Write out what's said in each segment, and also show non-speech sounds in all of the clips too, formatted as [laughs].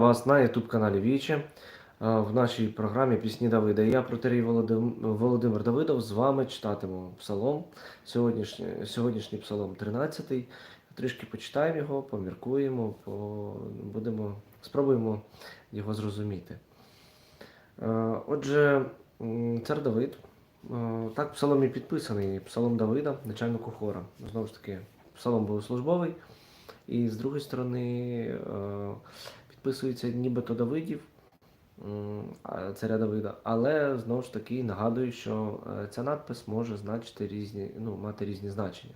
вас на youtube каналі Віче е, в нашій програмі Пісні Давида. Я протерій Володим... Володимир Давидов з вами читатиму псалом. Сьогоднішній, сьогоднішній псалом 13. Трішки почитаємо його, поміркуємо, по... будемо, спробуємо його зрозуміти. Е, Отже, цар Давид. е, Так, в псаломі підписаний псалом Давида, начальнику хора. Знову ж таки, псалом богослужбовий. І з другої сторони підписується нібито Давидів, царя Давида, але знову ж таки нагадую, що е, ця надпис може значити різні, ну, мати різні значення.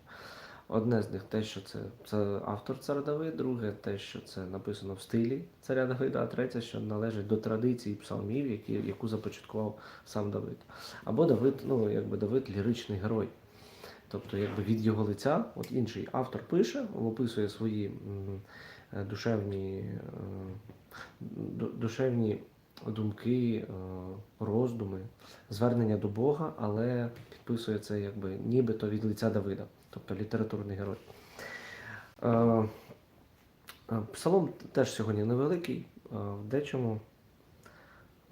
Одне з них те, що це, це автор царя Давид, друге те, що це написано в стилі царя Давида, а третє, що належить до традиції псалмів, які, яку започаткував сам Давид. Або Давид, ну якби Давид ліричний герой. Тобто, якби від його лиця, от інший автор пише, описує свої душевні, е, душевні думки, е, роздуми, звернення до Бога, але підписує це якби нібито від лиця Давида, тобто літературний герой. Е, е, Псалом теж сьогодні невеликий, е, в дечому,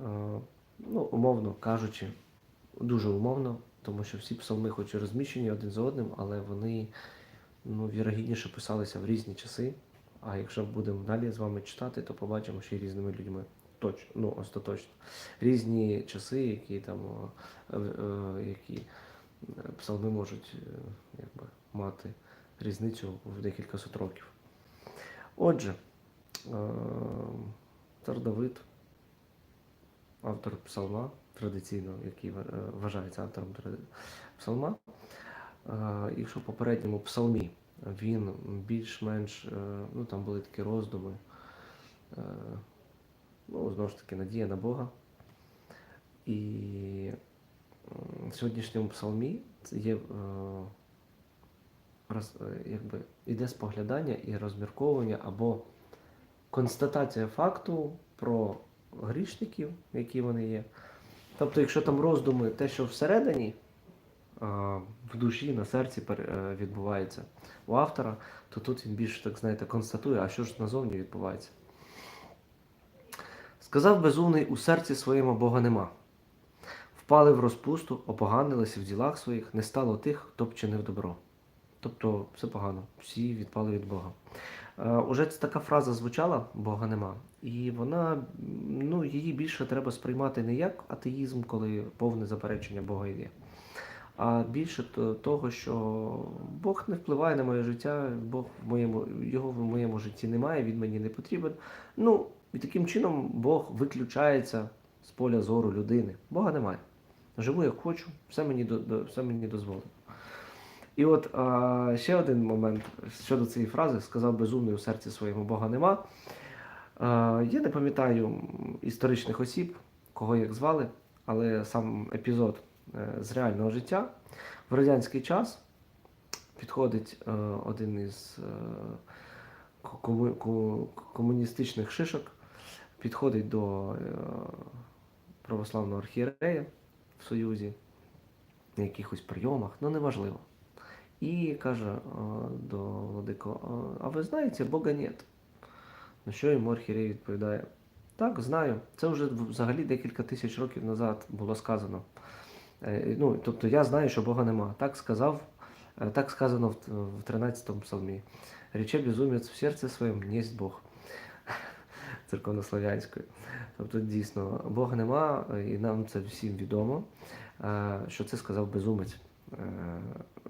е, ну, умовно кажучи, дуже умовно, тому що всі псалми, хоч і розміщені один за одним, але вони ну, вірогідніше писалися в різні часи. А якщо будемо далі з вами читати, то побачимо ще різними людьми. Точно, ну, остаточно. Різні часи, які там е, е, які е, псалми можуть якби, мати різницю в декілька сот років. Отже, цар Давид, автор псалма, традиційно, який вважається автором псалма. Якщо в попередньому псалмі він більш-менш, е, ну там були такі роздуми, е, ну, знову ж таки, надія на Бога. І в сьогоднішньому псалмі це є е, роз, якби, іде споглядання і розмірковування або констатація факту про грішників, які вони є. Тобто, якщо там роздуми, те, що всередині в душі, на серці е, відбувається у автора, то тут він більше, так знаєте, констатує, а що ж назовні відбувається. Сказав безумний у серці своєму Бога нема. Впали в розпусту, опоганилися в ділах своїх, не стало тих, хто б чинив добро. Тобто все погано, всі відпали від Бога. Е, Уже така фраза звучала, Бога нема. І вона, ну, її більше треба сприймати не як атеїзм, коли повне заперечення Бога є. А більше того, що Бог не впливає на моє життя, Бог в моєму, його в моєму житті немає, він мені не потрібен. Ну, і таким чином Бог виключається з поля зору людини. Бога немає. Живу як хочу, все мені, все мені дозволено. І от а, ще один момент щодо цієї фрази сказав безумний у серці своєму Бога нема. А, я не пам'ятаю історичних осіб, кого як звали, але сам епізод з реального життя. В радянський час підходить е, один із е, комуністичних шишок, підходить до е, православного архієрея в Союзі на якихось прийомах, ну неважливо. І каже е, до владико, «А- ви знаєте, Бога нет. На що йому архієрей відповідає: Так, знаю. Це вже взагалі декілька тисяч років назад було сказано. Е, Ну, тобто я знаю, що Бога нема. Так сказав, е, так сказано в, в 13-му псалмі. Рече безумець в серці своєму єсть Бог. [laughs] Церковнослов'янською. Тобто, дійсно, Бога нема, і нам це всім відомо, е, що це сказав безумець. Е,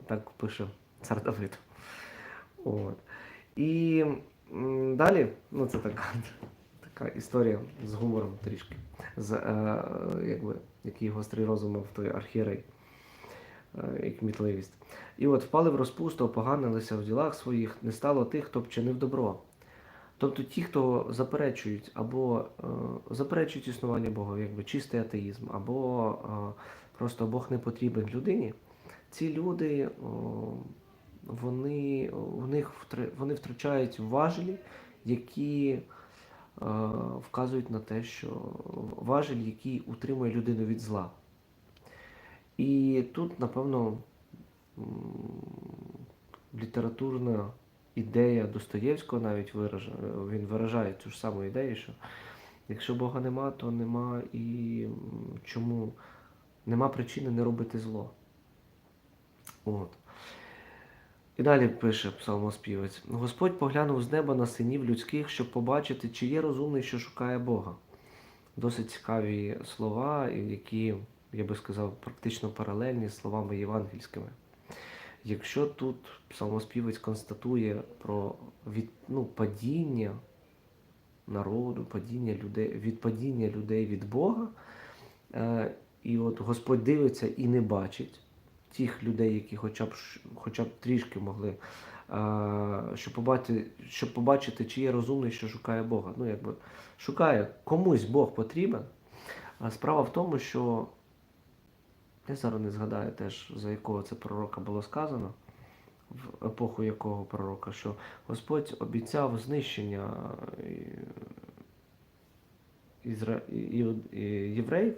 Так пише цар Давид. От. І далі, ну це така, така історія з гумором трішки, з, е, якби, який гострий розум мав той архієрей, е, як мітливість. І от впали в розпусту, опоганилися в ділах своїх, не стало тих, хто б чинив добро. Тобто ті, хто заперечують або е, заперечують існування Бога, якби чистий атеїзм, або е, просто Бог не потрібен людині, ці люди о, вони, в них втр- вони втрачають важелі, які е, вказують на те, що важель, який утримує людину від зла. І тут, напевно, літературна ідея Достоєвського навіть виражає, він виражає цю ж саму ідею, що якщо Бога нема, то нема і чому нема причини не робити зло. От. І далі пише псалмоспівець: Господь поглянув з неба на синів людських, щоб побачити, чи є розумний, що шукає Бога. Досить цікаві слова, які, я би сказав, практично паралельні з словами євангельськими. Якщо тут псалмоспівець констатує про від, ну, падіння народу, падіння людей, від падіння людей від Бога, е, і от Господь дивиться і не бачить тих людей, які хоча б, хоча б трішки могли, е, щоб побачити, щоб побачити, чи є розумний, що шукає Бога. Ну, якби шукає комусь Бог потрібен. А справа в тому, що я зараз не згадаю теж, за якого це пророка було сказано, в епоху якого пророка, що Господь обіцяв знищення е, євреїв,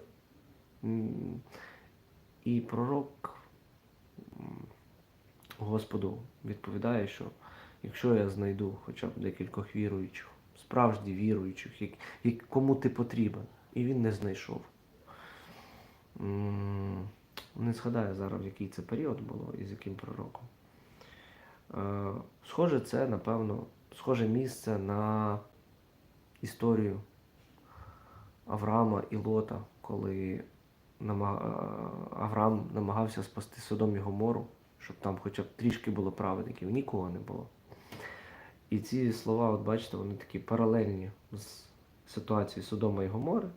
і пророк Господу відповідає, що якщо я знайду хоча б декількох віруючих, справжні віруючих, як, як, кому ти потрібен, і він не знайшов. Не згадаю зараз, в який це період було і з яким пророком. Е, Схоже, це, напевно, схоже місце на історію Авраама і Лота, коли Авраам намагався спасти Содом і Гомору, щоб там хоча б трішки було праведників, нікого не було. І ці слова, от бачите, вони такі паралельні з ситуацією Содома і Гомори,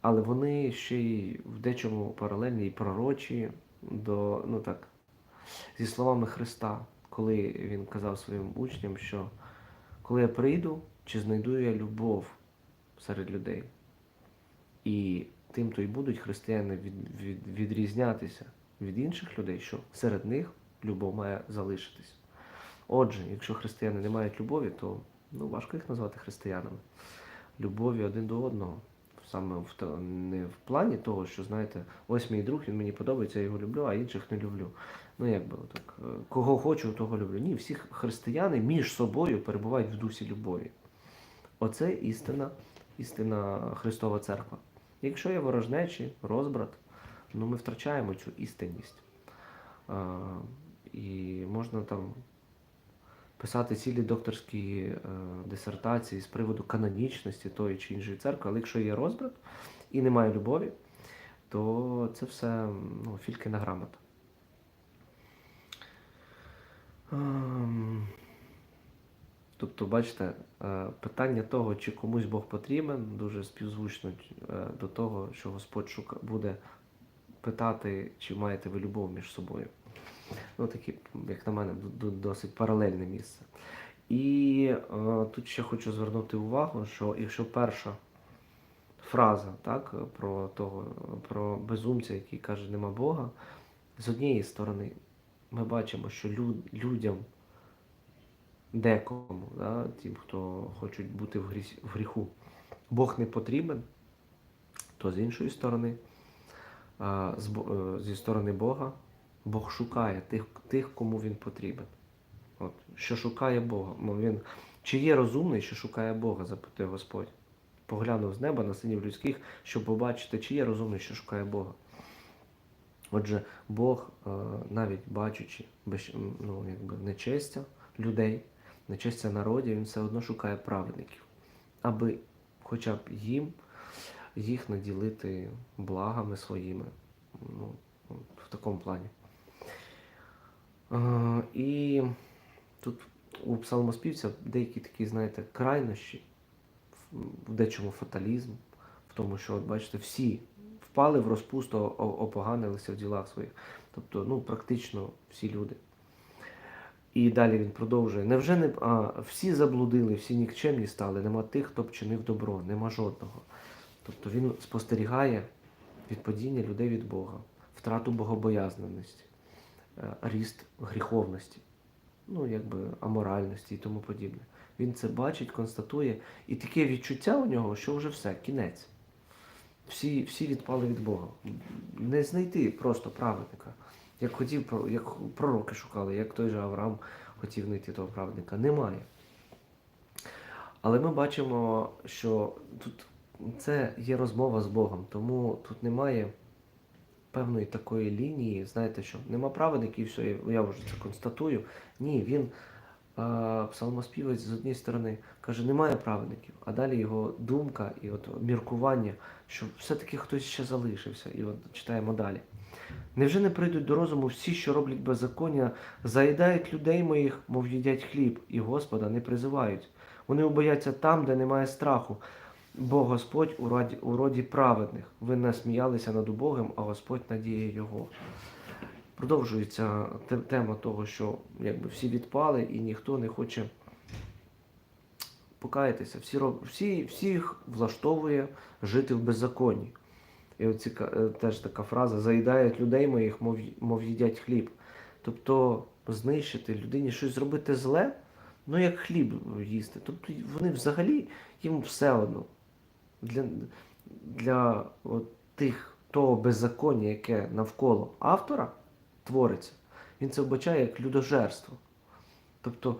але вони ще й в дечому паралельні і пророчі до, ну так, зі словами Христа, коли він казав своїм учням, що коли я прийду, чи знайду я любов серед людей. І тим то й будуть християни від, від, відрізнятися від інших людей, що серед них любов має залишитись. Отже, якщо християни не мають любові, то ну, важко їх назвати християнами. Любові один до одного. Саме в, не в плані того, що, знаєте, ось мій друг, він мені подобається, я його люблю, а інших не люблю. Ну, як би так, е, кого хочу, того люблю. Ні, всі християни між собою перебувають в дусі любові. Оце істина, істина Христова Церква. Якщо є ворожнечі, розбрат, ну ми втрачаємо цю істинність. А, і можна там писати цілі докторські е, дисертації з приводу канонічності тої чи іншої церкви, але якщо є розбрат і немає любові, то це все ну, фільки на грамота. Тобто, бачите, е, питання того, чи комусь Бог потрібен, дуже співзвучно е, до того, що Господь шука, буде питати, чи маєте ви любов між собою. Ну, такі, як на мене, досить паралельне місце. І е, тут ще хочу звернути увагу, що якщо перша фраза так, про того, про безумця, який каже, нема Бога, з однієї сторони ми бачимо, що люд, людям декому, да, тим, хто хочуть бути в, грі, в гріху, Бог не потрібен, то з іншої сторони, е, зі сторони Бога, Бог шукає тих, тих, кому він потрібен. От, що шукає Бога. Він, чи є розумний, що шукає Бога, запитує Господь. Поглянув з неба на синів людських, щоб побачити, чи є розумний, що шукає Бога. Отже, Бог, е, навіть бачучи ну, якби, нечестя людей, нечестя народів, він все одно шукає праведників, аби хоча б їм їх наділити благами своїми. Ну, в такому плані. І тут у псалмоспівця деякі такі, знаєте, крайнощі, в дечому фаталізм, в тому, що, от бачите, всі впали в розпусту, опоганилися в ділах своїх. Тобто, ну, практично всі люди. І далі він продовжує. Невже не а, всі заблудили, всі нікчемні стали, нема тих, хто б чинив добро, нема жодного. Тобто він спостерігає відпадіння людей від Бога, втрату богобоязненості, е, ріст гріховності, ну, якби аморальності і тому подібне. Він це бачить, констатує, і таке відчуття у нього, що вже все, кінець. Всі, всі відпали від Бога. Не знайти просто праведника. Як хотів, як пророки шукали, як той же Авраам хотів знайти того праведника? Немає. Але ми бачимо, що тут це є розмова з Богом, тому тут немає певної такої лінії, знаєте що, нема праведників, все, я- вже це констатую. Ні, він, псалмоспівець, з однієї сторони, каже, немає праведників, а далі його думка і от міркування, що все-таки хтось ще залишився. І от читаємо далі. Невже не прийдуть до розуму всі, що роблять беззаконня, заїдають людей моїх, мов їдять хліб, і Господа не призивають. Вони убояться там, де немає страху, бо Господь у роді, у роді праведних. Ви насміялися над убогим, а Господь надіє його. Продовжується тема того, що якби всі відпали і ніхто не хоче покаятися. Всі, всі, всіх влаштовує жити в беззаконні. І оці, е, теж така фраза заїдають людей моїх, мов, мов їдять хліб. Тобто знищити людині щось зробити зле, ну як хліб їсти. Тобто вони взагалі їм все одно. Для, для от тих того беззаконня, яке навколо автора твориться, він це вбачає як людожерство. Тобто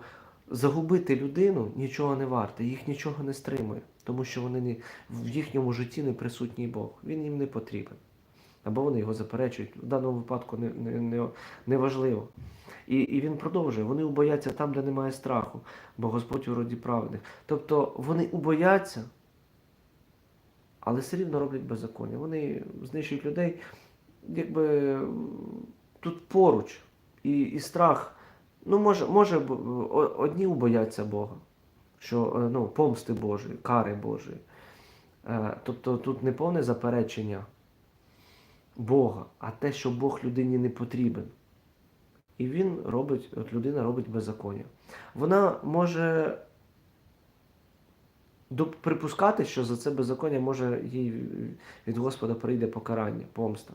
загубити людину нічого не варте, їх нічого не стримує, тому що вони не, в їхньому житті не присутній Бог. Він їм не потрібен. Або вони його заперечують. В даному випадку не, не, не, не важливо. І, і він продовжує: вони убояться там, де немає страху, бо Господь у роді праведних. Тобто вони убояться, але все рівно роблять беззаконня. Вони знищують людей, якби тут поруч. І, і страх. Ну, може, може, одні убояться Бога, що е, ну, помсти Божої, кари Божої. Е, Тобто тут не повне заперечення Бога, а те, що Бог людині не потрібен. І він робить, от людина робить беззаконня. Вона може припускати, що за це беззаконня може їй від Господа прийде покарання, помста.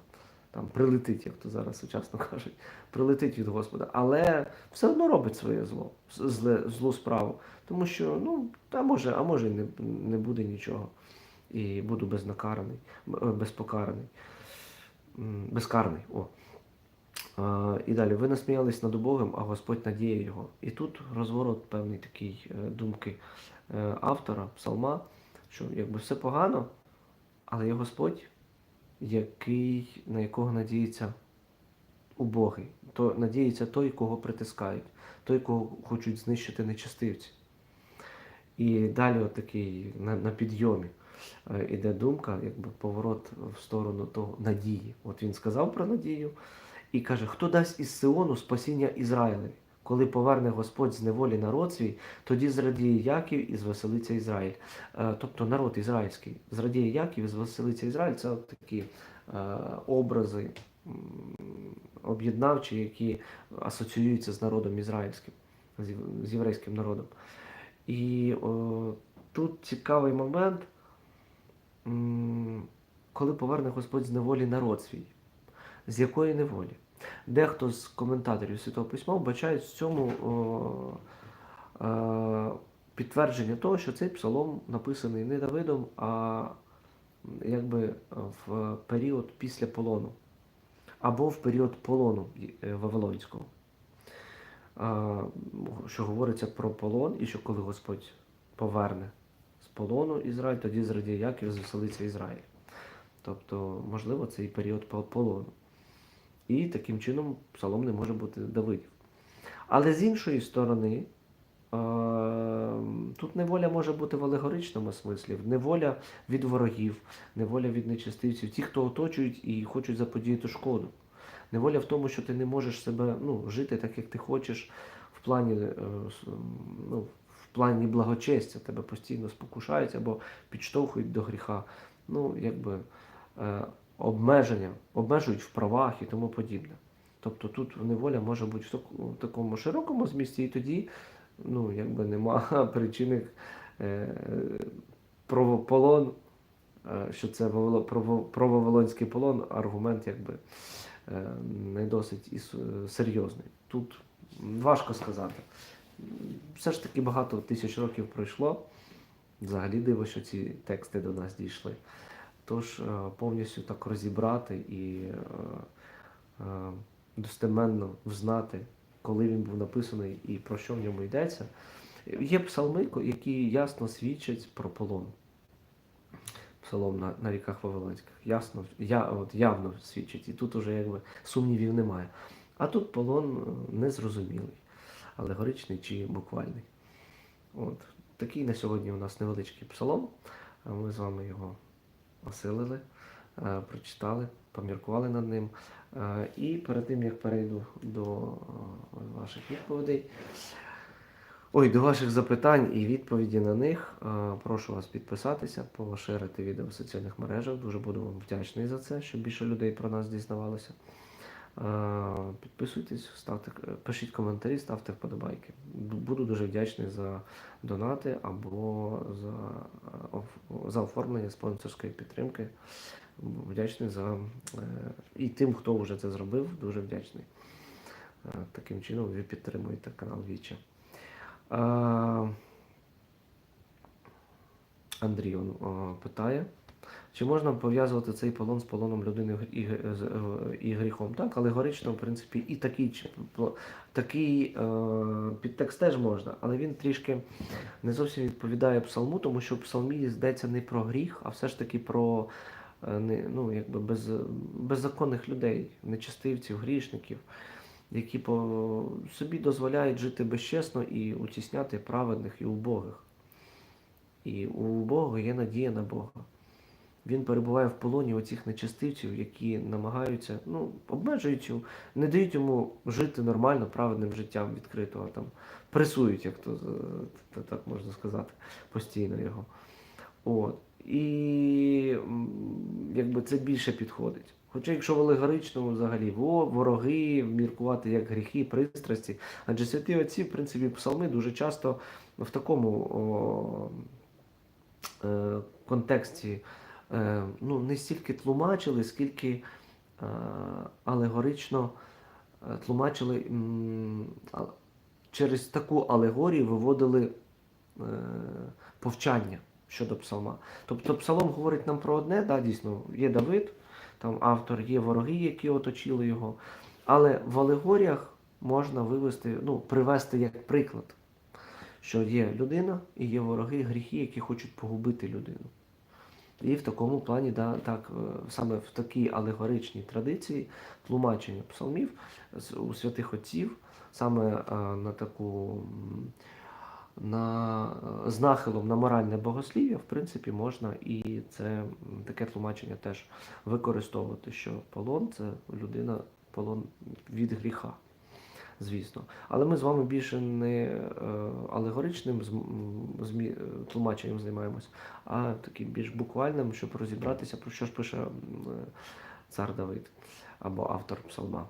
Там прилетить, як то зараз сучасно [laughs] кажуть, прилетить від Господа. Але все одно робить своє зло, зле, злу справу. Тому що, ну, та може, а може не, не буде нічого. І буду безнакараний, е, безпокараний. Безкарний. О. І далі, ви насміялись над убогим, а Господь надіє його. І тут розворот певний такий е, думки е, автора, псалма, що якби все погано, але є Господь, який, на якого надіється убогий. То надіється той, кого притискають, той, кого хочуть знищити нечестивці. І далі от такий на, на підйомі е, іде думка, якби поворот в сторону того надії. От він сказав про надію і каже: хто дасть із Сиону спасіння Ізраїлеві? Коли поверне Господь з неволі народ свій, тоді зрадіє Яків і звеселиться Ізраїль. Е, Тобто народ ізраїльський зрадіє Яків і звеселиться Ізраїль. Це такі е, образи об'єднавчі, які асоціюються з народом ізраїльським, з єврейським народом. І о, тут цікавий момент, коли поверне Господь з неволі народ свій. З якої неволі? Дехто з коментаторів Святого Письма вбачають в цьому о, е, підтвердження того, що цей псалом написаний не Давидом, а якби в період після полону, або в період полону е, Вавилонського. Що говориться про полон, і що коли Господь поверне з полону Ізраїль, тоді зрадіє Яків звеселиться Ізраїль. Тобто, можливо, це і період полону. І таким чином псалом не може бути Давидів. Але з іншої сторони, е, тут неволя може бути в алегоричному смислі, неволя від ворогів, неволя від нечистивців, ті, хто оточують і хочуть заподіяти шкоду. Неволя в тому, що ти не можеш себе ну, жити так, як ти хочеш, в плані, е, ну, в плані благочестя, тебе постійно спокушають або підштовхують до гріха. Ну, якби обмеження, обмежують в правах і тому подібне. Тобто тут неволя може бути в такому широкому змісті, і тоді ну, якби нема [laughs] причини е, про полон, е, що це Вавилонський полон, аргумент якби е, не досить серйозний. Тут важко сказати. Все ж таки багато тисяч років пройшло. Взагалі диво, що ці тексти до нас дійшли. Тож е, повністю так розібрати і е, е, достеменно взнати коли він був написаний і про що в ньому йдеться. Є псалми, які ясно свідчать про полон. Псалом на, на ріках Вавилонських. Ясно, я, от, явно свідчить. І тут уже якби сумнівів немає. А тут полон незрозумілий, алегоричний чи буквальний. От. Такий на сьогодні у нас невеличкий псалом. Ми з вами його осилили, е, прочитали, поміркували над ним. Е, І перед тим, як перейду до е, ваших відповідей, ой, до ваших запитань і відповіді на них, прошу вас підписатися, поширити відео в соціальних мережах. Дуже буду вам вдячний за це, щоб більше людей про нас дізнавалося. Е, Підписуйтесь, ставте, пишіть коментарі, ставте вподобайки. Буду дуже вдячний за донати або за, е, за оформлення спонсорської підтримки. Вдячний за е, і тим, хто вже це зробив, дуже вдячний. Е, Таким чином ви підтримуєте канал Віча. Е, Андрій питає. Чи можна пов'язувати цей полон з полоном людини і, е, і гріхом? Так, алегорично, в принципі, і такий, такий е, підтекст теж можна, але він трішки не зовсім відповідає псалму, тому що в псалмі йдеться не про гріх, а все ж таки про е, ну, якби без, беззаконних людей, нечестивців, грішників, які по собі дозволяють жити безчесно і утісняти праведних і убогих. І у Бога є надія на Бога. Він перебуває в полоні оцих нечестивців, які намагаються, ну, обмежують його, не дають йому жити нормально, праведним життям відкритого, там, пресують, як то, е, так можна сказати, постійно його. От. І якби це більше підходить. Хоча, якщо в алегоричному взагалі во, вороги, міркувати як гріхи, пристрасті, адже святі отці, в принципі, псалми дуже часто в такому о, е, контексті ну, не стільки тлумачили, скільки е, алегорично е, тлумачили через таку алегорію виводили е, повчання щодо псалма. Тобто псалом говорить нам про одне, да, дійсно, є Давид, там автор, є вороги, які оточили його. Але в алегоріях можна вивести, ну, привести як приклад, що є людина і є вороги, гріхи, які хочуть погубити людину. І в такому плані, да, так, е, саме в такій алегоричній традиції тлумачення псалмів у святих отців, саме е, на таку на, е, з нахилом на моральне богослів'я, в принципі, можна і це таке тлумачення теж використовувати, що полон це людина, полон від гріха. Звісно. Але ми з вами більше не е, алегоричним е, тлумаченням займаємось, а таким більш буквальним, щоб розібратися, про що ж пише е, цар Давид або автор псалма.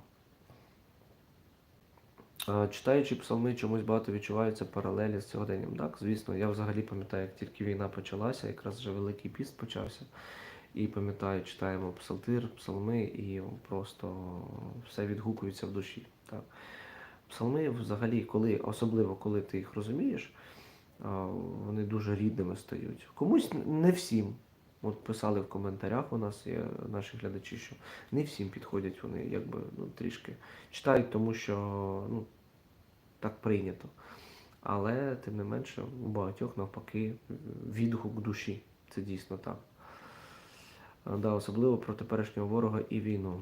Читаючи псалми, чомусь багато відчуваються паралелі з сьогоденням. Так, звісно, я взагалі пам'ятаю, як тільки війна почалася, якраз вже Великий піст почався. І пам'ятаю, читаємо псалтир, псалми, і просто все відгукується в душі. Так. Псалми взагалі, коли, особливо коли ти їх розумієш, вони дуже рідними стають. Комусь не всім. От писали в коментарях у нас є наші глядачі, що не всім підходять вони, якби ну, трішки читають, тому що ну, так прийнято. Але тим не менше, у багатьох навпаки відгук душі. Це дійсно так. Да, особливо про теперішнього ворога і війну.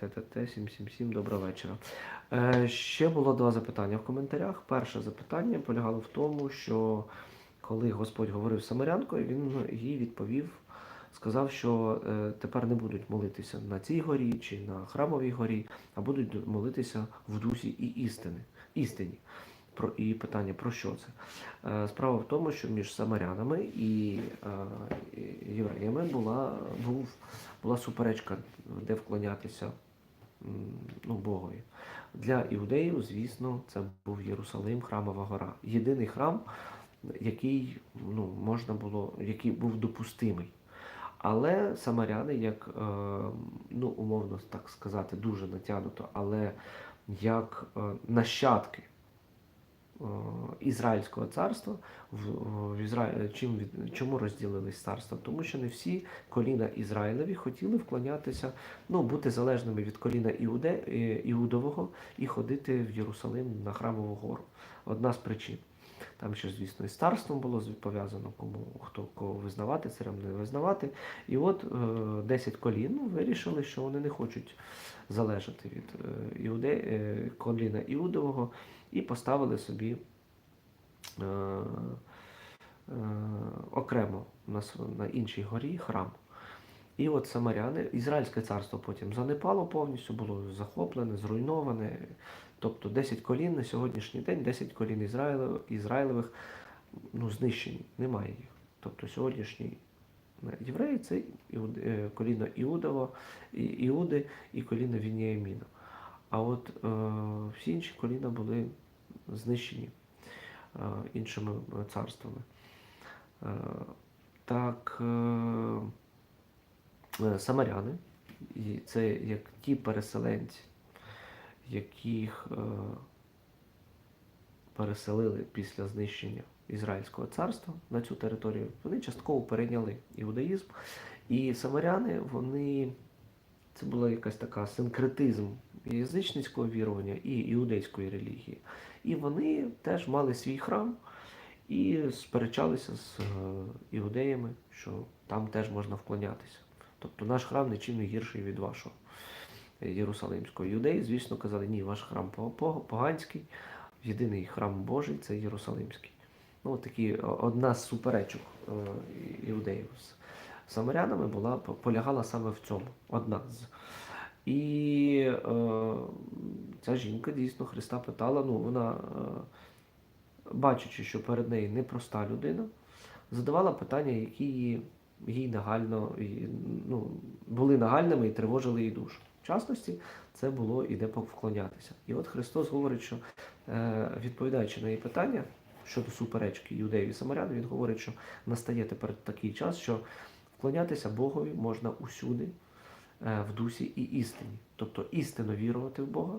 ТТТ 777, доброго вечора. Е, ще було два запитання в коментарях. Перше запитання полягало в тому, що коли Господь говорив з Самарянкою, він їй відповів, сказав, що е, тепер не будуть молитися на цій горі чи на храмовій горі, а будуть молитися в дусі і істини, істині. Про, і питання, про що це? Е, справа в тому, що між самарянами і, е, євреями була, був, була суперечка, де вклонятися ну, Богові. Для іудеїв, звісно, це був Єрусалим, храмова гора. Єдиний храм, який ну, можна було, який був допустимий. Але самаряни, як, е, ну, умовно так сказати, дуже натягнуто, але як нащадки Ізраїльського царства, в, в Ізра... чим від... чому розділились царства? Тому що не всі коліна Ізраїлеві хотіли вклонятися, ну, бути залежними від коліна Іуде... е, Іудового і ходити в Єрусалим на храмову гору. Одна з причин. Там ще, звісно, і з царством було пов'язано, кому хто кого визнавати, царем не визнавати. І от е, 10 колін ну, вирішили, що вони не хочуть залежати від е, іуде, е, коліна Іудового, і поставили собі е, е, окремо на, на іншій горі храм. І от самаряни, Ізраїльське царство потім занепало повністю, було захоплене, зруйноване. Тобто 10 колін на сьогоднішній день, 10 колін Ізраїлев, Ізраїлевих ну, знищені, немає їх. Тобто сьогоднішні е, євреї це е, коліно Іудово, Іуди і коліно Вініаміна. А от е, всі інші коліна були знищені е, іншими царствами. Е, так, самаряни, і це як ті переселенці, яких переселили після знищення Ізраїльського царства на цю територію, вони частково перейняли іудаїзм. І самаряни, вони це була якась така синкретизм язичницького вірування і іудейської релігії. І вони теж мали свій храм і сперечалися з е, іудеями, що там теж можна вклонятися. Тобто наш храм нічим не гірший від вашого е, Єрусалимського. Іудеї, звісно, казали, ні, ваш храм по- по- поганський, єдиний храм Божий це Єрусалимський. Ну, такі одна з суперечок е, іудеїв самарянами була, полягала саме в цьому. Одна з. І е, ця жінка дійсно Христа питала, ну вона, е, бачачи, що перед нею непроста людина, задавала питання, які їй нагально, і, ну, були нагальними і тривожили її душу. В частності, це було іде вклонятися. І от Христос говорить, що е, відповідаючи на її питання щодо суперечки юдеїв і самарян, він говорить, що настає тепер такий час, що вклонятися Богові можна усюди е, в дусі і істині. Тобто істинно вірувати в Бога,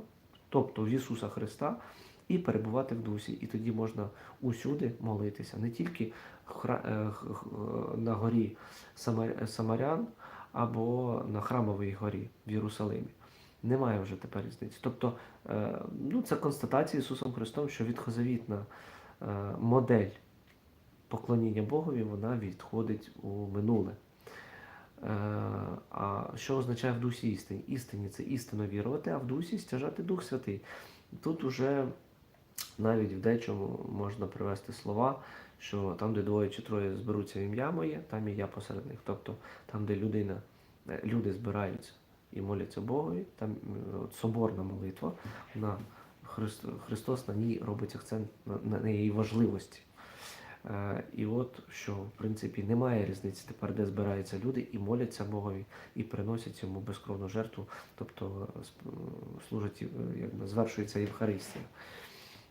тобто в Ісуса Христа, і перебувати в дусі. І тоді можна усюди молитися, не тільки е, на горі Самарян або на храмовій горі в Єрусалимі. Немає вже тепер різниці. Тобто, е, ну, це констатація Ісусом Христом, що відхозавітна модель поклоніння Богові, вона відходить у минуле. Е, А що означає в дусі істині? Істині це істинно вірувати, а в дусі стяжати Дух Святий. Тут уже навіть в дечому можна привести слова, що там, де двоє чи троє зберуться ім'я моє, там і я посеред них. Тобто там, де людина, е, люди збираються і моляться Богові, там е, от соборна молитва, на Христос на ній робить акцент на, на її важливості. Е, І от що, в принципі, немає різниці тепер, де збираються люди і моляться Богові, і приносять йому безкровну жертву, тобто е, е, якби звершується Євхаристія.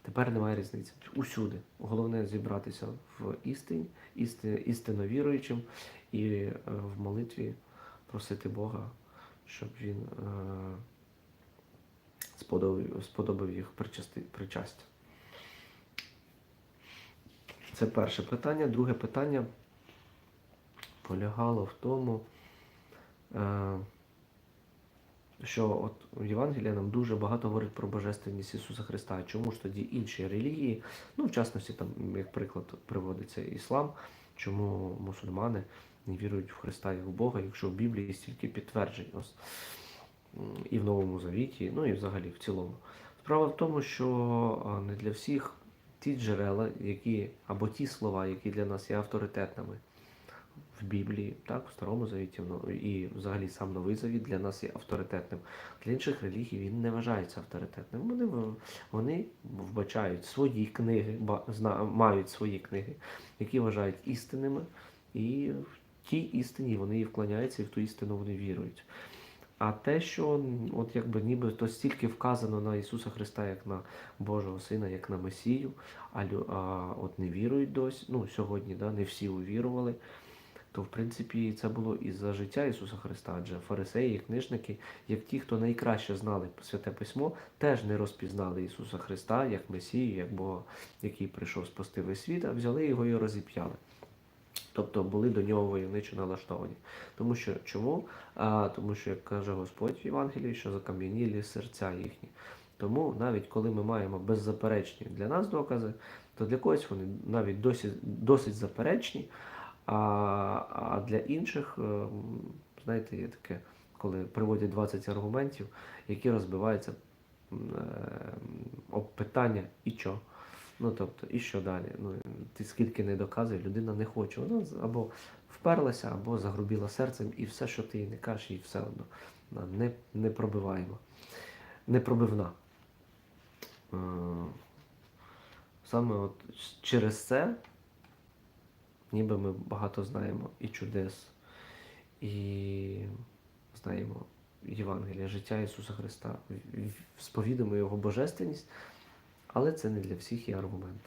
Тепер немає різниці. Усюди. Головне зібратися в істині, істи, істинно віруючим і в молитві просити Бога, щоб він сподобав, сподобав їх причасти, причастя. Це перше питання. Друге питання полягало в тому, е, що от в Євангелії нам дуже багато говорить про божественність Ісуса Христа. Чому ж тоді інші релігії, ну в частності, там, як приклад, приводиться іслам, чому мусульмани не вірують в Христа як в Бога, якщо в Біблії стільки підтверджень ось, і в Новому Завіті, ну і взагалі в цілому. Справа в тому, що не для всіх ті джерела, які або ті слова, які для нас є авторитетними в Біблії, так, в Старому Завіті, в і взагалі сам Новий Завіт для нас є авторитетним. Для інших релігій він не вважається авторитетним. Вони, вони вбачають свої книги, мають свої книги, які вважають істинними, і в тій істині вони і вклоняються, і в ту істину вони вірують. А те, що от якби ніби то стільки вказано на Ісуса Христа як на Божого Сина, як на Месію, а, а от не вірують досі. Ну, сьогодні да, не всі увірували. то в принципі це було і за життя Ісуса Христа, адже фарисеї, книжники, як ті, хто найкраще знали святе письмо, теж не розпізнали Ісуса Христа як Месію, як Бога, який прийшов спасти весь світ, а взяли його і розіп'яли. Тобто були до нього войовничо налаштовані. Тому що чому? А, тому що, як каже Господь в Євангелії, що закам'янілі серця їхні. Тому навіть коли ми маємо беззаперечні для нас докази, то для когось вони навіть досить, досить заперечні, а, а для інших, е, знаєте, є таке, коли приводять 20 аргументів, які розбиваються е, питання і що. Ну тобто, і що далі? Ну, ти скільки не доказує, людина не хоче. Вона або вперлася, або загрубіла серцем, і все, що ти їй не кажеш, їй все одно не, не пробиваємо, не пробивна. Е, Саме от через це, ніби ми багато знаємо і чудес, і знаємо Євангелія, життя Ісуса Христа, в- Його божественність, але це не для всіх є аргумент.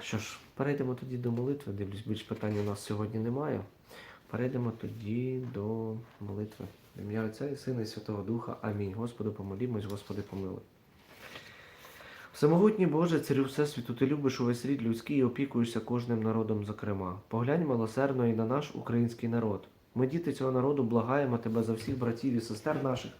Що ж, перейдемо тоді до молитви. Дивлюсь, більш питань у нас сьогодні немає. Перейдемо тоді до молитви. В ім'я Отця і Сина і Святого Духа. Амінь. Господи, помолімось, Господи, помилуй. Всемогутній Боже, царю Всесвіту, ти любиш увесь рід людський і опікуєшся кожним народом, зокрема. Поглянь милосердно і на наш український народ. Ми, діти цього народу, благаємо тебе за всіх братів і сестер наших,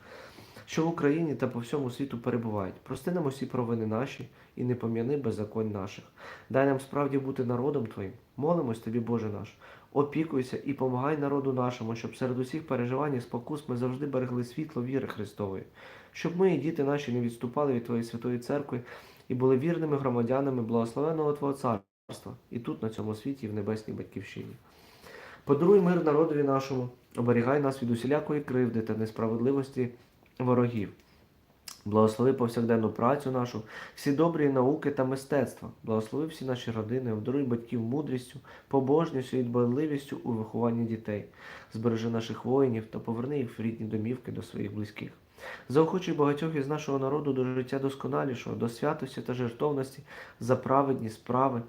що в Україні та по всьому світу перебувають. Прости нам усі провини наші і не пом'яни беззаконь наших. Дай нам справді бути народом Твоїм. Молимось Тобі, Боже наш. Опікуйся і помагай народу нашому, щоб серед усіх переживань і спокус ми завжди берегли світло віри Христової, щоб ми і діти наші не відступали від Твоєї святої церкви і були вірними громадянами благословеного Твого царства, і тут, на цьому світі, і в небесній батьківщині. Подаруй мир народові нашому, оберігай нас від усілякої кривди та несправедливості ворогів. Благослови повсякденну працю нашу, всі добрі науки та мистецтва. Благослови всі наші родини, обдаруй батьків мудрістю, побожністю і дбайливістю у вихованні дітей. Збережи наших воїнів та поверни їх в рідні домівки до своїх близьких. Заохочуй багатьох із нашого народу до життя досконалішого, до святості та жертовності за праведні справи,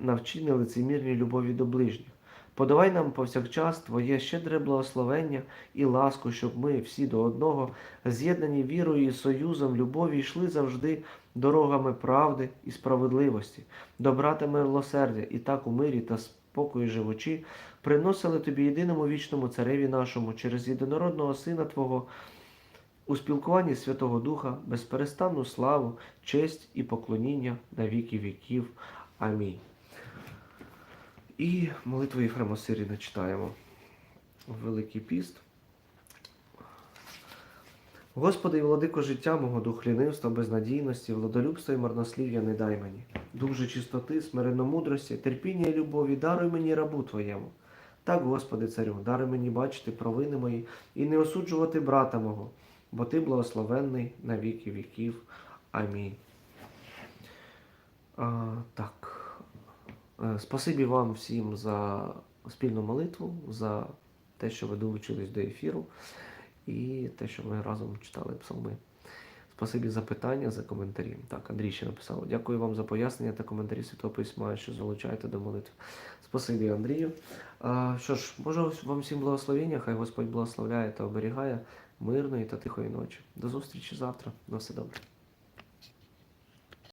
навчи нелицемірній любові до ближніх. Подавай нам повсякчас Твоє щедре благословення і ласку, щоб ми всі до одного, з'єднані вірою і союзом любові, йшли завжди дорогами правди і справедливості, добра та милосердя, і так у мирі та спокої живучи, приносили Тобі єдиному вічному цареві нашому через єдинородного Сина Твого, у спілкуванні Святого Духа, безперестанну славу, честь і поклоніння на віки віків. Амінь. І молитву Єфрема Сиріна читаємо. Великий піст. Господи і владико життя мого, дух лінивства, безнадійності, владолюбства і марнослів'я не дай мені. Дух же чистоти, смиренно-мудрості, терпіння і любові, даруй мені рабу Твоєму. Так, Господи, царю, даруй мені бачити провини мої і не осуджувати брата мого, бо Ти благословенний на віки віків. Амінь. А, так. Е, Спасибі вам всім за спільну молитву, за те, що ви долучились до ефіру, і те, що ми разом читали псалми. Спасибі за питання, за коментарі. Так, Андрій ще написав. Дякую вам за пояснення та коментарі Святого Письма, що залучаєте до молитви. Спасибі, Андрію. А, що ж, боже вам всім благословення, хай Господь благословляє та оберігає мирної та тихої ночі. До зустрічі завтра. На все добре.